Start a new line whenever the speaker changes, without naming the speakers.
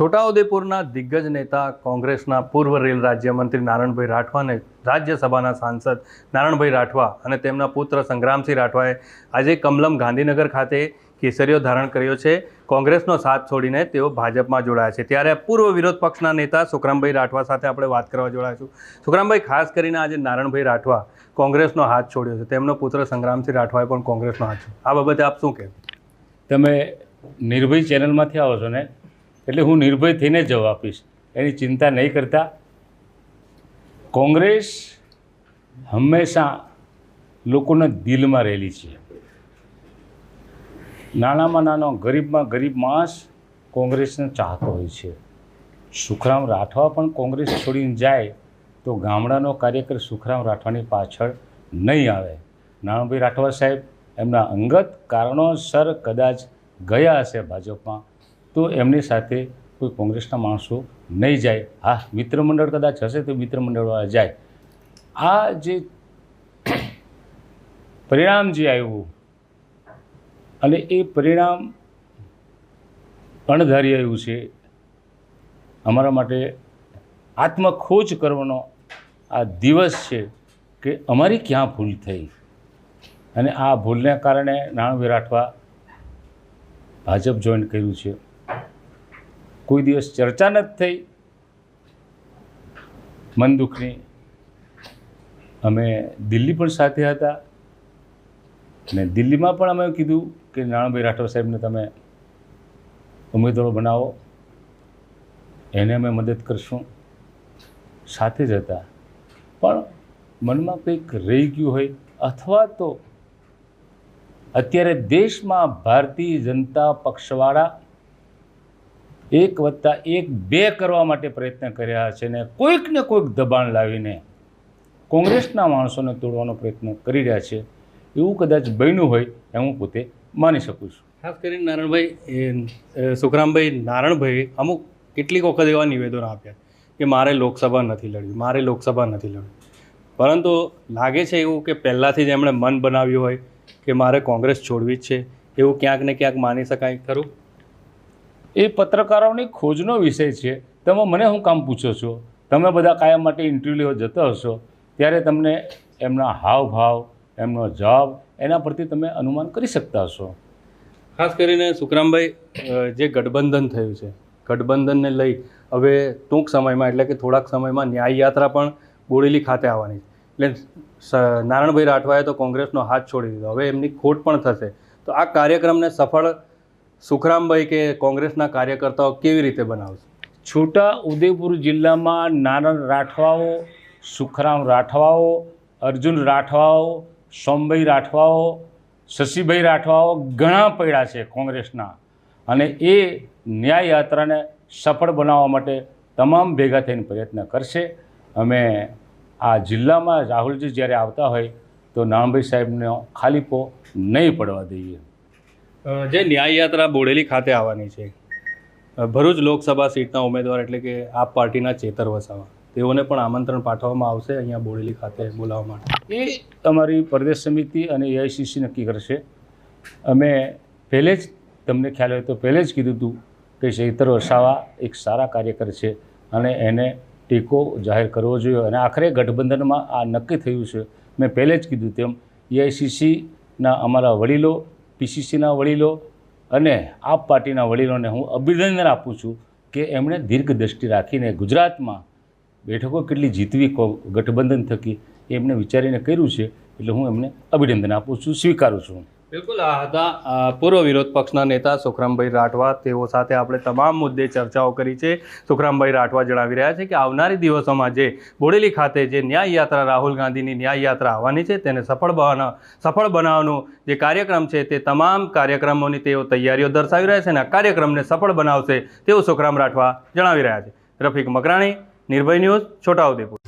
છોટાઉદેપુરના દિગ્ગજ નેતા કોંગ્રેસના પૂર્વ રેલ રાજ્યમંત્રી નારણભાઈ રાઠવાને રાજ્યસભાના સાંસદ નારણભાઈ રાઠવા અને તેમના પુત્ર સંગ્રામસિંહ રાઠવાએ આજે કમલમ ગાંધીનગર ખાતે કેસરીઓ ધારણ કર્યો છે. કોંગ્રેસનો સાથ છોડીને તેઓ ભાજપમાં જોડાયા છે. ત્યારે પૂર્વ વિરોધ પક્ષના નેતા સુખરામભાઈ રાઠવા સાથે આપણે વાત કરવા જોડાઈશું સુખરામભાઈ, ખાસ કરીને આજે નારણભાઈ રાઠવા કોંગ્રેસનો હાથ છોડ્યો છે. તેમનો પુત્ર સંગ્રામસિંહ રાઠવાએ પણ કોંગ્રેસનો હાથ છોડ્યો. આ બાબતે આપ શું કહેવું
તમે નિર્ભય ચેનલમાંથી આવો છો ને? એટલે હું નિર્ભય થઈને જવાબ આપીશ. એની ચિંતા નહીં કરતા. કોંગ્રેસ હંમેશા લોકોના દિલમાં રહેલી છે. નાનામાં નાનો, ગરીબમાં ગરીબ માણસ કોંગ્રેસને ચાહતો હોય છે. સુખરામ રાઠવા પણ કોંગ્રેસ છોડીને જાય તો ગામડાનો કાર્યકર સુખરામ રાઠવાની પાછળ નહીં આવે. નાણાભાઈ રાઠવા સાહેબ એમના અંગત કારણોસર કદાચ ગયા હશે ભાજપમાં. તો એમની સાથે કોઈ કોંગ્રેસના માણસો નહીં જાય. હા, મિત્રમંડળ કદાચ હશે તો મિત્રમંડળવાળા જાય. આ જે પરિણામ જે આવ્યું અને એ પરિણામ અણધારી આવ્યું છે, અમારા માટે આત્મખોજ કરવાનો આ દિવસ છે કે અમારી ક્યાં ભૂલ થઈ? અને આ ભૂલને કારણે નાણાં રાઠવા ભાજપ જોઈન કર્યું છે. કોઈ દિવસ ચર્ચા નથી થઈ. મન દુઃખની અમે દિલ્હી પણ સાથે હતા. અને દિલ્હીમાં પણ અમે કીધું કે નાણાભાઈ રાઠોડ સાહેબને તમે ઉમેદવારો બનાવો. એને અમે મદદ કરશું. સાથે જ હતા. પણ મનમાં કંઈક રહી ગયું હોય અથવા તો અત્યારે દેશમાં ભારતીય જનતા પક્ષવાળા એક વત્તા એક બે કરવા માટે પ્રયત્ન કર્યા છે ને કોઈક ને કોઈક દબાણ લાવીને કોંગ્રેસના માણસોને તોડવાનો પ્રયત્ન કરી રહ્યા છે. એવું કદાચ બન્યું હોય એ હું પોતે માની શકું છું.
ખાસ કરીને નારણભાઈ સુખરામભાઈ નારણભાઈ અમુક કેટલીક વખત એવા નિવેદનો આપ્યા કે મારે લોકસભા નથી લડવી, મારે લોકસભા નથી લડવી. પરંતુ લાગે છે એવું કે પહેલાંથી જ એમણે મન બનાવ્યું હોય કે મારે કોંગ્રેસ છોડવી જ છે. એવું ક્યાંક ને ક્યાંક માની શકાય ખરું?
એ પત્રકારોની ખોજનો વિષય છે. તમે મને શું કામ પૂછો છો? તમે બધા કાયમ માટે ઇન્ટરવ્યુ લેવા જતા હશો. ત્યારે તમને એમના હાવભાવ, એમનો જવાબ, એના પરથી તમે અનુમાન કરી શકતા હશો.
ખાસ કરીને સુખરામભાઈ જે ગઠબંધન થયું છે, ગઠબંધનને લઈ હવે ટૂંક સમયમાં, એટલે કે થોડાક સમયમાં ન્યાય યાત્રા પણ બોડેલી ખાતે આવવાની છે. એટલે નારાયણભાઈ રાઠવાએ તો કોંગ્રેસનો હાથ છોડી દીધો. હવે એમની ખોટ પણ થશે. તો આ કાર્યક્રમને સફળ સુખરામભાઈ કે કોંગ્રેસના કાર્યકર્તાઓ કેવી રીતે બનાવશે?
છોટા ઉદેપુર જિલ્લામાં નારણ રાઠવાઓ, સુખરામ રાઠવાઓ, અર્જુન રાઠવાઓ, સોમભાઈ રાઠવાઓ, શશીભાઈ રાઠવાઓ ઘણા પડ્યા છે કોંગ્રેસના. અને એ ન્યાય યાત્રાને સફળ બનાવવા માટે તમામ ભેગા થઈને પ્રયત્ન કરશે. અમે આ જિલ્લામાં રાહુલજી જ્યારે આવતા હોય તો નામભાઈ સાહેબનો ખાલીપો નહીં પડવા દઈએ.
જે ન્યાય યાત્રા બોડેલી ખાતે આવવાની છે. ભરૂચ લોકસભા સીટના ઉમેદવાર એટલે કે આપ પાર્ટીના ચેતર વસાવા. તેઓને પણ આમંત્રણ પાઠવવામાં આવશે અહીંયા બોડેલી ખાતે બોલાવવા માટે.
એ અમારી પ્રદેશ સમિતિ અને એઆઈસીસી નક્કી કરશે. અમે પહેલે જ, તમને ખ્યાલ હોય તો પહેલે જ કીધું હતું કે ચૈતર વસાવા એક સારા કાર્યકર છે અને એને ટેકો જાહેર કરવો જોઈએ અને આખરે ગઠબંધનમાં આ નક્કી થયું છે. મેં પહેલે જ કીધું તેમ એઆઈસીસીના અમારા વડીલો પીસીસીના વડીલો અને આપ પાર્ટીના વડીલોને હું અભિનંદન આપું છું કે એમણે દીર્ઘ દ્રષ્ટિ રાખીને ગુજરાતમાં બેઠકો કેટલી જીતવી ગઠબંધન થકી એ એમને વિચારીને કર્યું છે, એટલે હું એમને અભિનંદન આપું છું, સ્વીકારું છું.
બિલકુલ, આ હતા પૂર્વ વિરોધ પક્ષના નેતા સુખરામભાઈ રાઠવા. તેઓ સાથે આપણે તમામ મુદ્દે ચર્ચાઓ કરી છે. સુખરામભાઈ રાઠવા જણાવી રહ્યા છે કે આવનારી દિવસોમાં જે બોડેલી ખાતે જે ન્યાય યાત્રા, રાહુલ ગાંધીની ન્યાય યાત્રા આવવાની છે, તેને સફળ બનાવવાનો સફળ બનાવવાનો જે કાર્યક્રમ છે તે તમામ કાર્યક્રમોની તેઓ તૈયારીઓ દર્શાવી રહ્યા છે અને આ કાર્યક્રમને સફળ બનાવશે તેવું સુખરામ રાઠવા જણાવી રહ્યા છે. રફીક મકરાણી, નિર્ભય ન્યૂઝ, છોટાઉદેપુર.